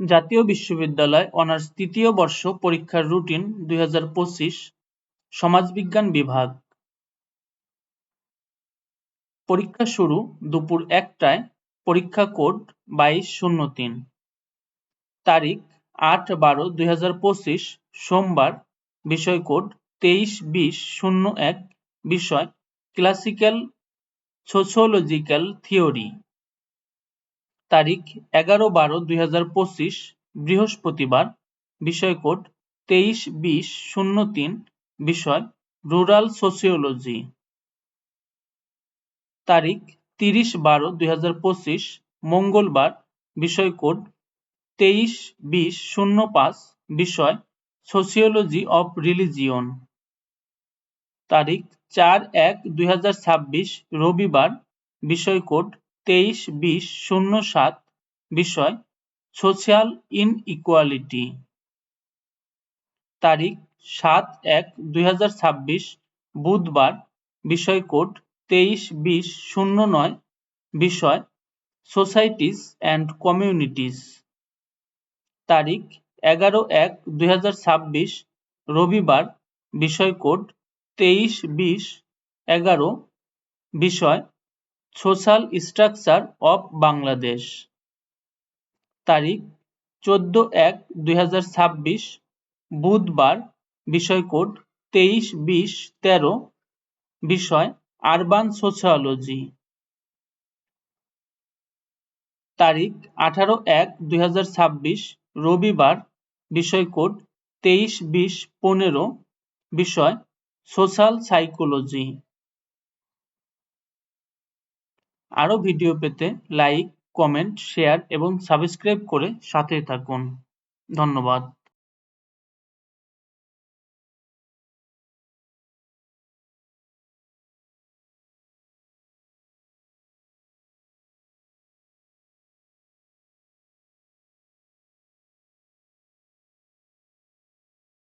জাতীয় বিশ্ববিদ্যালয় অনার্স তৃতীয় বর্ষ পরীক্ষার রুটিন দুই হাজার পঁচিশ, সমাজবিজ্ঞান বিভাগ। পরীক্ষা শুরু দুপুর একটায়, পরীক্ষা কোড বাইশ শূন্য তিন। তারিখ আট বারো দুই সোমবার, বিষয় কোড তেইশ বিশ শূন্য এক, বিষয় ক্লাসিক্যাল সোশিওলজিক্যাল থিওরি। তারিখ এগারো বারো দুই হাজার পঁচিশ, বৃহস্পতিবার বিষয় কোড তেইশ বিশ শূন্য তিন, বিষয় রুরাল সোশিওলজি তারিখ তিরিশ বারো দুই হাজার পঁচিশ, মঙ্গলবার বিষয় কোড তেইশ বিশ শূন্য পাঁচ, বিষয় সোশিওলজি অফ রিলিজিয়ন। তারিখ চার এক দুই রবিবার বিষয় কোড তেইশ বিশ শূন্য সাত বিষয় সোশ্যাল ইনইকুয়ালিটি তারিখ সাত এক দুই বুধবার, বিষয় কোড তেইশ বিশ শূন্য নয়, বিষয় সোসাইটিস অ্যান্ড কমিউনিটিস তারিখ এগারো এক দুই রবিবার, বিষয় কোড তেইশ বিশ এগারো, বিষয় সোশ্যাল স্ট্রাকচার অফ বাংলাদেশ। তারিখ, চোদ্দ এক দুই বুধবার বিষয় কোড তেইশ বিশ তেরো, বিষয়, আরবান সোশিওলজি তারিখ, আঠারো এক দুই রবিবার বিষয় কোড তেইশ বিশ পনেরো, বিষয়, সোশ্যাল সাইকোলজি। আরও ভিডিও পেতে লাইক কমেন্ট শেয়ার এবং সাবস্ক্রাইব করে সাথে থাকুন। ধন্যবাদ।